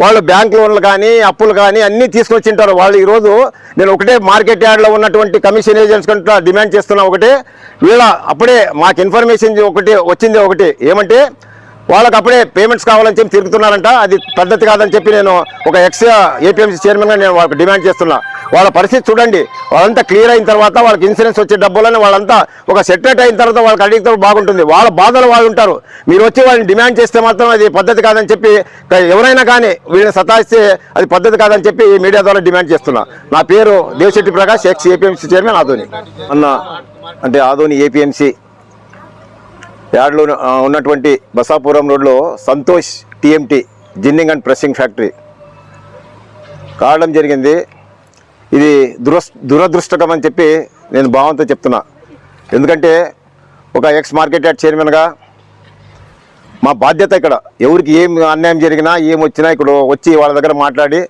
వాళ్ళు బ్యాంక్ లోన్లు కానీ అప్పులు కానీ అన్నీ తీసుకొచ్చింటారు. వాళ్ళు ఈరోజు నేను ఒకటే మార్కెట్ యార్డ్లో ఉన్నటువంటి కమిషన్ ఏజెంట్స్ కంటే డిమాండ్ చేస్తున్నా ఒకటే. వీళ్ళ అప్పుడే మాకు ఇన్ఫర్మేషన్ ఒకటి వచ్చింది ఒకటి. ఏమంటే వాళ్ళకి అప్పుడే పేమెంట్స్ కావాలని చెప్పి తిరుగుతున్నారంట. అది పద్ధతి కాదని చెప్పి నేను ఒక ఎక్స్ ఏపీఎంసీ చైర్మన్గా నేను వాళ్ళకి డిమాండ్ చేస్తున్నా. వాళ్ళ పరిస్థితి చూడండి. వాళ్ళంతా క్లియర్ అయిన తర్వాత వాళ్ళకి ఇన్సూరెన్స్ వచ్చే డబ్బులని వాళ్ళంతా ఒక సెటరేట్ అయిన తర్వాత వాళ్ళకి అడిగితే బాగుంటుంది. వాళ్ళ బాధలు వాళ్ళు ఉంటారు. మీరు వచ్చి వాళ్ళని డిమాండ్ చేస్తే మాత్రం అది పద్ధతి కాదని చెప్పి ఎవరైనా కానీ వీళ్ళని సతాయిస్తే అది పద్ధతి కాదని చెప్పి ఈ మీడియా ద్వారా డిమాండ్ చేస్తున్నా. నా పేరు Devashetti Prakash ex APMC chairman Adoni అన్న అంటే ఆధోని ఏపీఎంసీ యాడ్లో ఉన్నటువంటి బసాపురం రోడ్లో Santosh TMT ginning and pressing factory. కావడం జరిగింది. ఇది దురస్ దురదృష్టకం అని చెప్పి నేను భావంతో చెప్తున్నా. ఎందుకంటే ఒక ఎక్స్ మార్కెట్ యార్డ్ చైర్మన్గా మా బాధ్యత ఇక్కడ. ఎవరికి ఏం అన్యాయం జరిగినా ఏం వచ్చినా ఇక్కడ వచ్చి వాళ్ళ దగ్గర మాట్లాడి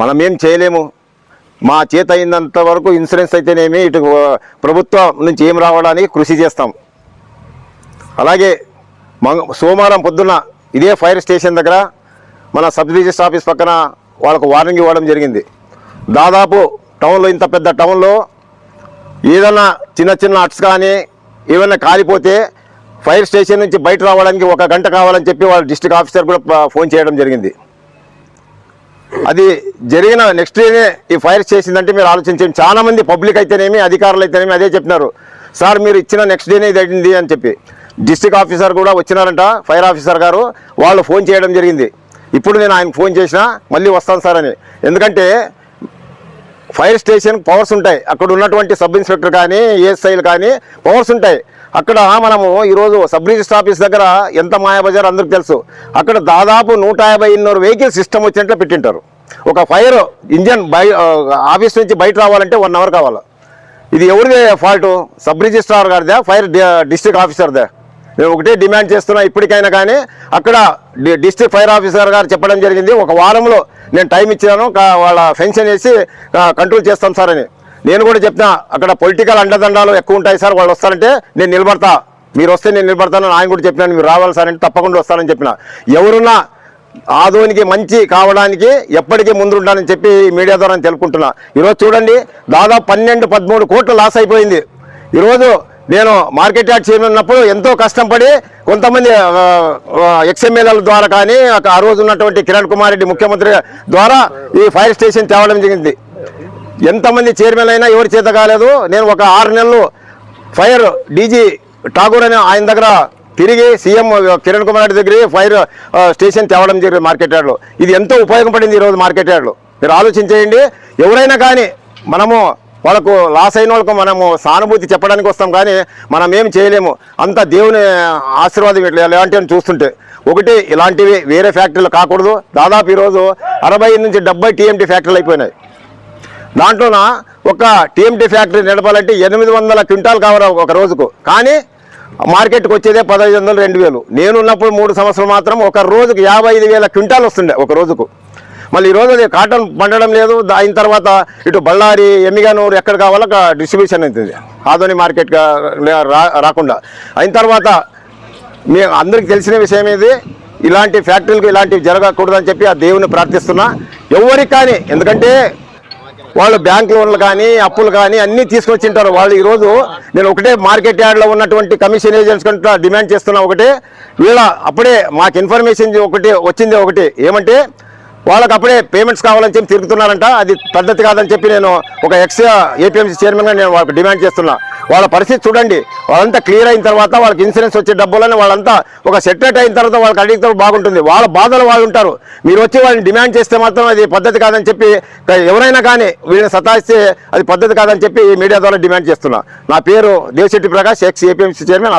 మనం ఏం చేయలేము. మా చేత అయినంత వరకు ఇన్సూరెన్స్ అయితేనేమి ఇటు ప్రభుత్వం నుంచి ఏం రావడానికి కృషి చేస్తాం. అలాగే సోమవారం పొద్దున్న ఇదే ఫైర్ స్టేషన్ దగ్గర మన సబ్ రిజిస్టర్ ఆఫీస్ పక్కన వాళ్ళకు వార్నింగ్ ఇవ్వడం జరిగింది. దాదాపు టౌన్లో ఇంత పెద్ద టౌన్లో ఏదైనా చిన్న చిన్న అట్స్ కానీ ఏమైనా కాలిపోతే ఫైర్ స్టేషన్ నుంచి బయట రావడానికి ఒక గంట కావాలని చెప్పి వాళ్ళ డిస్ట్రిక్ట్ ఆఫీసర్ కూడా ఫోన్ చేయడం జరిగింది. అది జరిగిన నెక్స్ట్ డేనే ఈ ఫైర్ చేసిందంటే మీరు ఆలోచించండి. చాలామంది పబ్లిక్ అయితేనేమి అధికారులు అయితేనేమి అదే చెప్పినారు. సార్ మీరు ఇచ్చిన నెక్స్ట్ డేనే ఇది అయింది అని చెప్పి. డిస్ట్రిక్ట్ ఆఫీసర్ కూడా వచ్చినారంట ఫైర్ ఆఫీసర్ గారు. వాళ్ళు ఫోన్ చేయడం జరిగింది. ఇప్పుడు నేను ఆయనకు ఫోన్ చేసినా మళ్ళీ వస్తాను సార్ అని. ఎందుకంటే ఫైర్ స్టేషన్ పవర్స్ ఉంటాయి. అక్కడ ఉన్నటువంటి సబ్ ఇన్స్పెక్టర్ కానీ ఏఎస్ఐలు కానీ పవర్స్ ఉంటాయి. అక్కడ మనము ఈరోజు సబ్ రిజిస్టర్ ఆఫీస్ దగ్గర ఎంత మాయాబజార్ అందరికి తెలుసు. అక్కడ దాదాపు నూట యాభై ఇన్నూరు వెహికల్ సిస్టమ్ వచ్చినట్లు పెట్టింటారు. ఒక ఫైర్ ఇంజన్ బై ఆఫీస్ నుంచి బయట రావాలంటే వన్ అవర్ కావాలి. ఇది ఎవరిదే ఫాల్ట్? సబ్ రిజిస్ట్రార్ గారిదా? ఫైర్ డిస్ట్రిక్ట్ ఆఫీసర్దే? నేను ఒకటే డిమాండ్ చేస్తున్నాం ఇప్పటికైనా కానీ అక్కడ డిస్ట్రిక్ట్ ఫైర్ ఆఫీసర్ గారు చెప్పడం జరిగింది. ఒక వారంలో నేను టైం ఇచ్చినాను. కా- వాళ్ళ ఫెన్షన్ వేసి కంట్రోల్ చేస్తాం సార్ అని. నేను కూడా చెప్పిన అక్కడ పొలిటికల్ అండదండాలు ఎక్కువ ఉంటాయి సార్ వాళ్ళు వస్తారంటే నేను నిలబడతా. మీరు వస్తే నేను నిలబడతాను ఆయన కూడా చెప్పినాను మీరు రావాలి సార్ అంటే తప్పకుండా వస్తానని చెప్పిన. ఎవరున్నా ఆదోనికి మంచి కావడానికి ఎప్పటికీ ముందుండాలని చెప్పి మీడియా ద్వారా తెలుపుకుంటున్నా. ఈరోజు చూడండి దాదాపు పన్నెండు పదమూడు కోట్లు లాస్ అయిపోయింది. ఈరోజు నేను మార్కెట్ యార్డ్ చైర్మన్ ఉన్నప్పుడు ఎంతో కష్టపడి కొంతమంది ఎక్స్ఎమ్మెల్యేల ద్వారా కానీ ఒక ఆ రోజు ఉన్నటువంటి కిరణ్ కుమార్ రెడ్డి ముఖ్యమంత్రి ద్వారా ఈ ఫైర్ స్టేషన్ తేవడం జరిగింది. ఎంతమంది చైర్మన్ అయినా ఎవరి చేత కాలేదు. నేను ఒక ఆరు నెలలు ఫైర్ డీజీ ఠాగూర్ అనే ఆయన దగ్గర తిరిగి సీఎం కిరణ్ కుమార్ రెడ్డి దగ్గర ఫైర్ స్టేషన్ తేవడం జరిగింది మార్కెట్ యార్డ్లో. ఇది ఎంతో ఉపయోగపడింది ఈరోజు మార్కెట్ యార్డ్లో. మీరు ఆలోచించేయండి. ఎవరైనా కానీ మనము వాళ్ళకు లాస్ అయిన వాళ్ళకు మనము సానుభూతి చెప్పడానికి వస్తాం కానీ మనం ఏం చేయలేము. అంత దేవుని ఆశీర్వాదం ఇట్లా ఎలాంటివి చూస్తుంటే. ఒకటి ఇలాంటివి వేరే ఫ్యాక్టరీలు కాకూడదు. దాదాపు ఈరోజు అరవై నుంచి డెబ్బై టీఎంటీ ఫ్యాక్టరీలు అయిపోయినాయి. దాంట్లోన ఒక టీఎంటీ ఫ్యాక్టరీ నడపాలంటే ఎనిమిది వందల క్వింటాల్ కావాలి ఒక రోజుకు. కానీ మార్కెట్కి వచ్చేదే పదహైదు వందలు రెండు వేలు. నేను ఉన్నప్పుడు మూడు సంవత్సరాలు మాత్రం ఒక రోజుకు యాభై ఐదు వేల క్వింటాల్ వస్తుండే ఒక రోజుకు. మళ్ళీ ఈ రోజు అది కాటన్ పండడం లేదు. దాని తర్వాత ఇటు బళ్ళారి ఎమ్మిగానూరు ఎక్కడ కావాలో అక్కడ డిస్ట్రిబ్యూషన్ అవుతుంది. ఆధోని రా రాకుండా. అయిన తర్వాత మీ అందరికి తెలిసిన విషయం ఇది ఇలాంటి ఫ్యాక్టరీలకు ఇలాంటివి జరగకూడదని చెప్పి ఆ దేవుని ప్రార్థిస్తున్నా. ఎవరికి కానీ ఎందుకంటే వాళ్ళు బ్యాంక్ లోన్లు కానీ అప్పులు కానీ అన్నీ తీసుకొచ్చింటారు వాళ్ళు ఈరోజు నేను ఒకటే మార్కెట్ యార్డ్లో ఉన్నటువంటి కమిషన్ ఏజెంట్స్ కంటే డిమాండ్ చేస్తున్నా ఒకటే. వీళ్ళ అప్పుడే మాకు ఇన్ఫర్మేషన్ ఒకటి వచ్చింది ఒకటి. ఏమంటే వాళ్ళకి అప్పుడే పేమెంట్స్ కావాలని చెప్పి తిరుగుతున్నారంట. అది పద్ధతి కాదని చెప్పి నేను ఒక ఎక్స్ ఏపీఎంసీ చైర్మన్గా నేను వాళ్ళకి డిమాండ్ చేస్తున్నా. వాళ్ళ పరిస్థితి చూడండి. వాళ్ళంతా క్లియర్ అయిన తర్వాత వాళ్ళకి ఇన్సూరెన్స్ వచ్చే డబ్బులని వాళ్ళంతా ఒక సెటిల్మెంట్ అయిన తర్వాత వాళ్ళకి అడిగితే బాగుంటుంది. వాళ్ళ బాధలు వాళ్ళు ఉంటారు. మీరు వచ్చి వాళ్ళని డిమాండ్ చేస్తే మాత్రం అది పద్ధతి కాదని చెప్పి ఎవరైనా కానీ వీళ్ళని సతాయిస్తే అది పద్ధతి కాదని చెప్పి ఈ మీడియా ద్వారా డిమాండ్ చేస్తున్నా. నా పేరు Devashetti Prakash ex APMC chairman